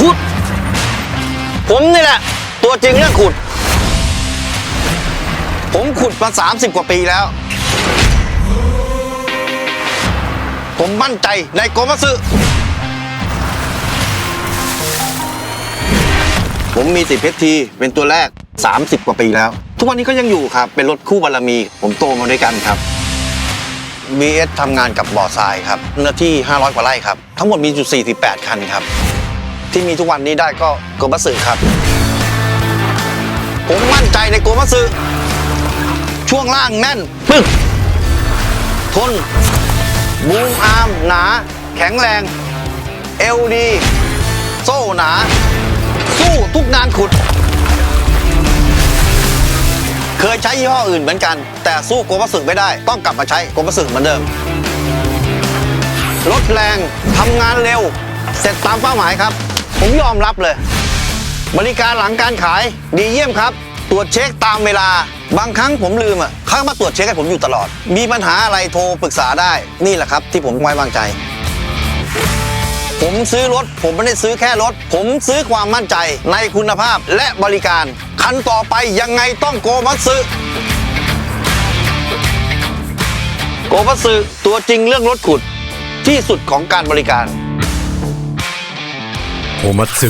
ขุด ผมนี่แหละ ตัวจริงเรื่องขุด ผมขุดมา 30 กว่าปีแล้ว ผมมั่นใจในโกมัสึผมมีติดเพชรทีเป็นตัวแรก 30 กว่าปีแล้ว ทุกวันนี้ก็ยังอยู่ครับ เป็นรถคู่บารมี ผมโตมาด้วยกันครับ VS ทำงานกับบ่อทรายครับเนื้อที่ 500 กว่าไร่ครับ ทั้งหมดมีอยู่48 คันครับ ที่มีทุกวันนี้ได้ก็โกมัสึครับ ผมมั่นใจในโกมัสึช่วงล่างแน่นปึ๊กทนบูมอาร์มหนา แข็งแรงเอลดีโซ่หนา สู้ทุกงานขุด เคยใช้ยี่ห้ออื่นเหมือนกัน แต่สู้โกมัสึไม่ได้ ต้องกลับมาใช้โกมัสึเหมือนเดิมรถแรงทำงานเร็ว เสร็จตามเป้าหมายครับ ผมยอมรับเลย บริการหลังการขายดีเยี่ยมครับ ตรวจเช็คตามเวลา บางครั้งผมลืมอะเขามาตรวจเช็คให้ผมอยู่ตลอด มีปัญหาอะไรโทรปรึกษาได้นี่แหละครับ ที่ผมไว้วางใจ ผมซื้อรถ ผมไม่ได้ซื้อแค่รถ ผมซื้อความมั่นใจในคุณภาพและบริการ คันต่อไปยังไงต้องโกมัตสึโกมัตสึตัวจริงเรื่องรถขุดที่สุดของการบริการ โคมัตสึ